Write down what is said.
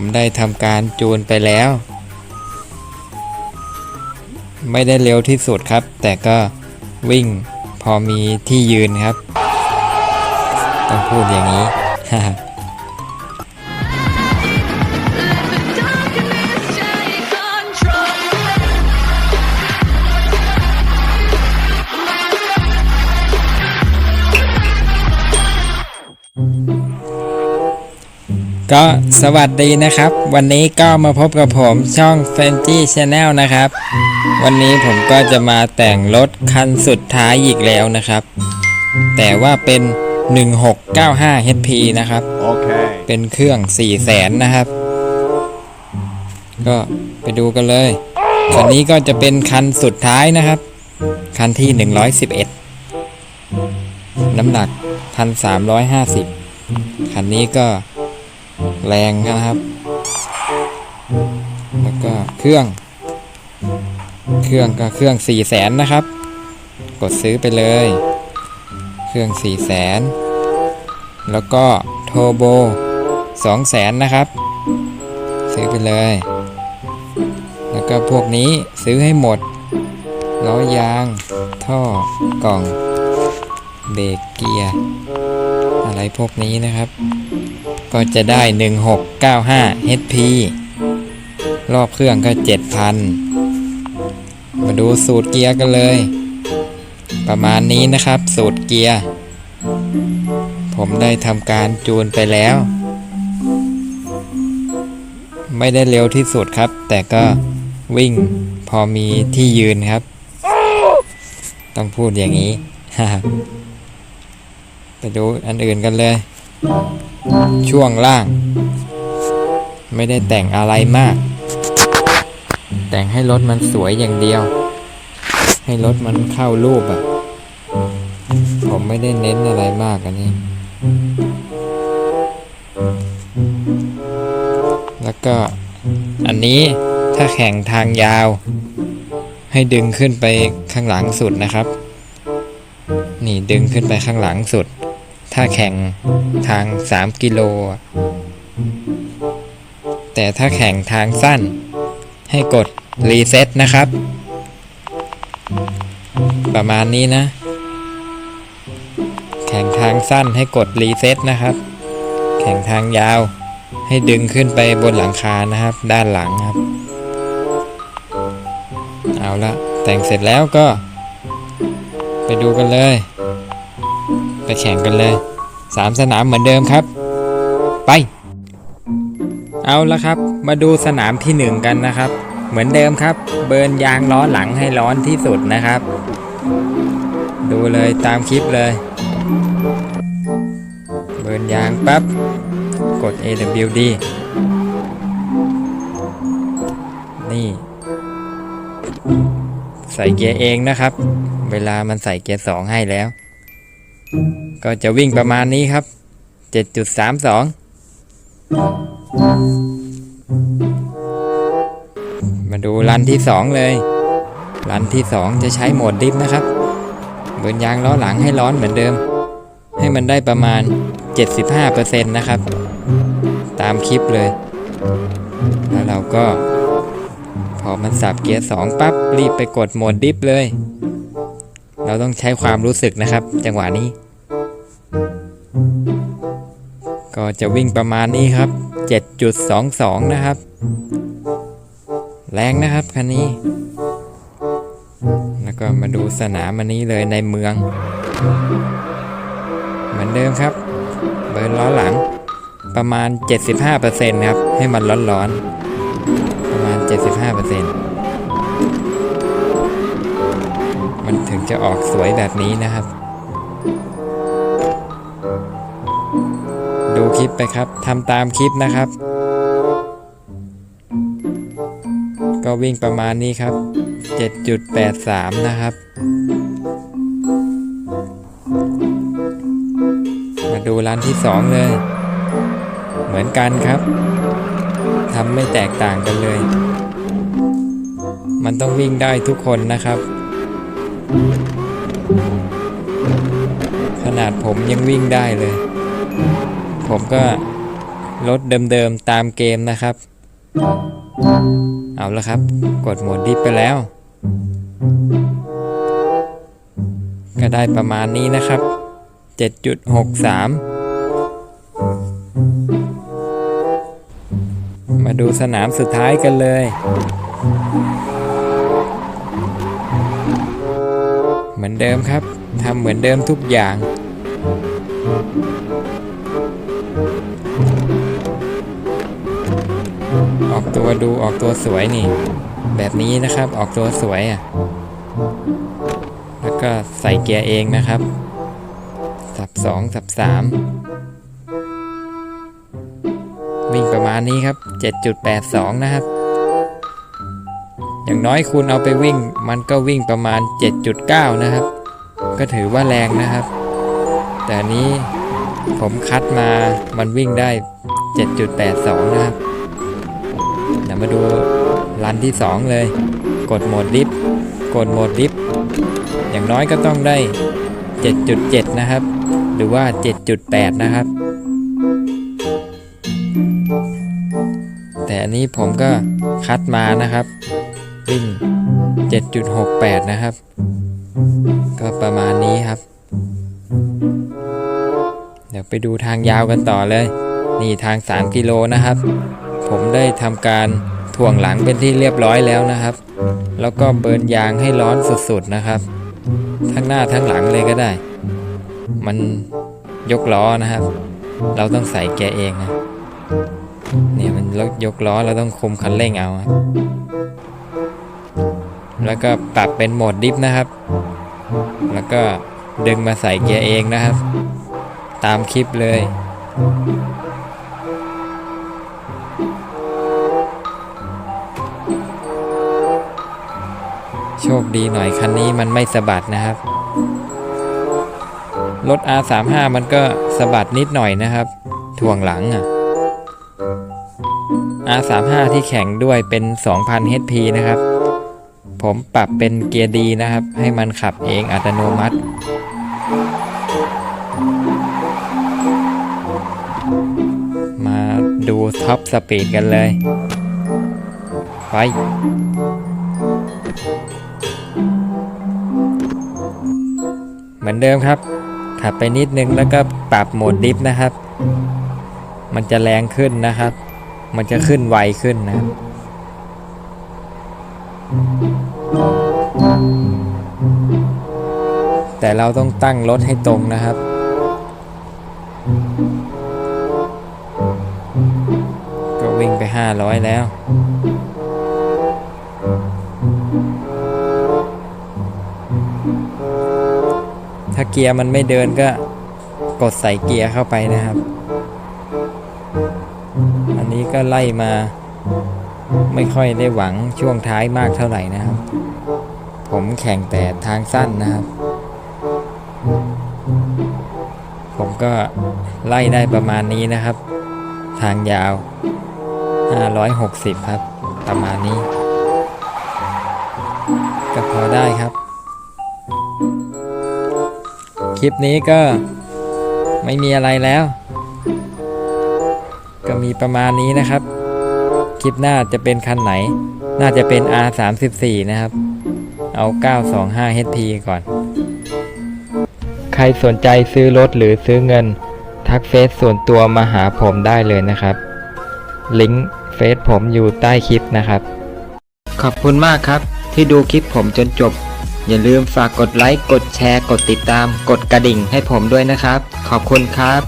ผมได้ทำการจูนไปแล้ว ไม่ได้เร็วที่สุดครับ แต่ก็วิ่งพอมีที่ยืนครับ ต้องพูดอย่างนี้ ก็สวัสดีนะครับ วันนี้ก็มาพบกับผมช่อง f e n t y Channel นะครับ วันนี้ผมก็จะมาแต่งรถคันสุดท้ายอีกแล้วนะครับ แต่ว่าเป็น 1695 HP นะครับ Okay. เป็นเครื่อง4 0 0แสนนะครับ ก็ไปดูกันเลยคันนี้ก็จะเป็นคันสุดท้ายนะครับ คันที่ 111 น้ำหนัก 1,350 คันนี้ก็ แรงนะครับ แล้วก็เครื่อง เครื่องก็เครื่อง4 0 0แสนนะครับ กดซื้อไปเลย เครื่อง4 0 0แสนแล้วก็โทโบ2แสนนะครับ ซื้อไปเลย แล้วก็พวกนี้ซื้อให้หมดล้อยาง ท่อกล่อง เบรกเกียร์ อะไรพวกนี้นะครับ ก็จะได้ 1695 HP รอบเครื่องก็ 7,000 มาดูสูตรเกียร์กันเลย ประมาณนี้นะครับสูตรเกียร์ ผมได้ทำการจูนไปแล้ว ไม่ได้เร็วที่สุดครับ แต่ก็วิ่งพอมีที่ยืนครับ ต้องพูดอย่างนี้ ไปดูอันอื่นกันเลย ช่วงล่าง ไม่ได้แต่งอะไรมาก แต่งให้รถมันสวยอย่างเดียว ให้รถมันเข้ารูปอะผมไม่ได้เน้นอะไรมากอันนี้ แล้วก็อันนี้ถ้าแข่งทางยาว ให้ดึงขึ้นไปข้างหลังสุดนะครับ นี่ดึงขึ้นไปข้างหลังสุด ถ้าแข่งทาง 3 กิโล แต่ถ้าแข่งทางสั้น ให้กดรีเซ็ตนะครับ ประมาณนี้นะ แข่งทางสั้นให้กดรีเซ็ตนะครับ แข่งทางยาวให้ดึงขึ้นไปบนหลังคานะครับ ด้านหลังครับ เอาละแต่งเสร็จแล้วก็ ไปดูกันเลย ไปแข่งกันเลย สามสนามเหมือนเดิมครับ ไป เอาละครับ มาดูสนามที่หนึ่งกันนะครับ เหมือนเดิมครับ เบิร์นยางล้อหลังให้ร้อนที่สุดนะครับ ดูเลยตามคลิปเลย เบิร์นยางปั๊บ กด AWD นี่ ใส่เกียร์เองนะครับ เวลามันใส่เกียร์สองให้แล้ว ก็จะวิ่งประมาณนี้ครับ 7.32 มาดูรันที่สองเลย รันที่สองจะใช้โหมดดิฟนะครับเบิร์นยางล้อหลังให้ร้อนเหมือนเดิม ให้มันได้ประมาณ 75%นะครับ ตามคลิปเลย แล้วเราก็ พอมันสับเกียร์สองปั๊บรีบไปกดโหมดดิฟเลย เราต้องใช้ความรู้สึกนะครับ จังหวะนี้ ก็จะวิ่งประมาณนี้ครับ 7.22 นะครับ แรงนะครับคันนี้ แล้วก็มาดูสนามอันนี้เลยในเมือง เหมือนเดิมครับ เบิร์นล้อหลังประมาณ 75%ครับ ให้มันร้อนๆ ประมาณ 75% มันถึงจะออกสวยแบบนี้นะครับ ดูคลิปไปครับทำตามคลิปนะครับ ก็วิ่งประมาณนี้ครับ 7.83 นะครับ มาดูร้านที่ 2 เลย เหมือนกันครับทำไม่แตกต่างกันเลย มันต้องวิ่งได้ทุกคนนะครับ ขนาดผมยังวิ่งได้เลย ผมก็รถเดิมๆตามเกมนะครับ เอาละครับ กดโหมดดิฟไปแล้ว ก็ได้ประมาณนี้นะครับ 7.63 มาดูสนามสุดท้ายกันเลย เหมือนเดิมครับทำเหมือนเดิมทุกอย่าง ออกตัวดูออกตัวสวยนี่ แบบนี้นะครับออกตัวสวยอะแล้วก็ใส่เกียร์เองนะครับ สับสองสับสามวิ่งประมาณนี้ครับ 7.82 นะครับ อย่างน้อยคุณเอาไปวิ่ง มันก็วิ่งประมาณ 7.9 นะครับ ก็ถือว่าแรงนะครับ แต่นนี้ผมคัดมามันวิ่งได้ 7.82 นะครับเดี๋ยวมาดูรันที่ 2 เลย กดโหมดดิฟกดโหมดดิฟอย่างน้อยก็ต้องได้ 7.7 นะครับ หรือว่า 7.8 นะครับ แต่อันนี้ผมก็คัดมานะครับ วิ่ง7.68 นะครับ ก็ประมาณนี้ครับ เดี๋ยวไปดูทางยาวกันต่อเลย นี่ทาง 3 กิโลนะครับ ผมได้ทำการถ่วงหลังเป็นที่เรียบร้อยแล้วนะครับ แล้วก็เบิร์นยางให้ร้อนสุดๆนะครับ ทั้งหน้าทั้งหลังเลยก็ได้ มันยกล้อนะครับ เราต้องใส่แกเองนะเนี่ยมันยกล้อเราต้องคุมคันเร่งเอา แล้วก็ปรับเป็นโหมดดิฟนะครับ แล้วก็ดึงมาใส่เกียร์เองนะครับ ตามคลิปเลย โชคดีหน่อยคันนี้มันไม่สะบัดนะครับ รถ R35 มันก็สะบัดนิดหน่อยนะครับ ถ่วงหลังอะ R35 ที่แข่งด้วยเป็น 2,000 HP นะครับ ผมปรับเป็นเกียร์ดีนะครับ ให้มันขับเองอัตโนมัติ มาดูท็อปสปีดกันเลย ไป เหมือนเดิมครับ ขับไปนิดนึงแล้วก็ปรับโหมดดิฟนะครับ มันจะแรงขึ้นนะครับ มันจะขึ้นไวขึ้นนะครับ แต่เราต้องตั้งรถให้ตรงนะครับ ก็วิ่งไป 500 แล้ว ถ้าเกียร์มันไม่เดินก็กดใส่เกียร์เข้าไปนะครับ อันนี้ก็ไล่มาไม่ค่อยได้หวังช่วงท้ายมากเท่าไหร่นะครับ ผมแข่งแต่ทางสั้นนะครับ ผมก็ไล่ได้ประมาณนี้นะครับ ทางยาว 560 ครับ ประมาณนี้ ก็พอได้ครับ คลิปนี้ก็ไม่มีอะไรแล้ว ก็มีประมาณนี้นะครับ คลิปหน้าจะเป็นคันไหน น่าจะเป็น R34 นะครับ เอา 925 HP ก่อน ครสนใจซื้อรถหรือซื้อเงิน ทักเฟซส่วนตัวมาหาผมได้เลยนะครับ ลิงก์เฟซผมอยู่ใต้คลิปนะครับ ขอบคุณมากครับ ที่ดูคลิปผมจนจบ อย่าลืมฝากกดไลค์ กดแชร์ กดติดตาม กดกระดิ่งให้ผมด้วยนะครับ ขอบคุณครับ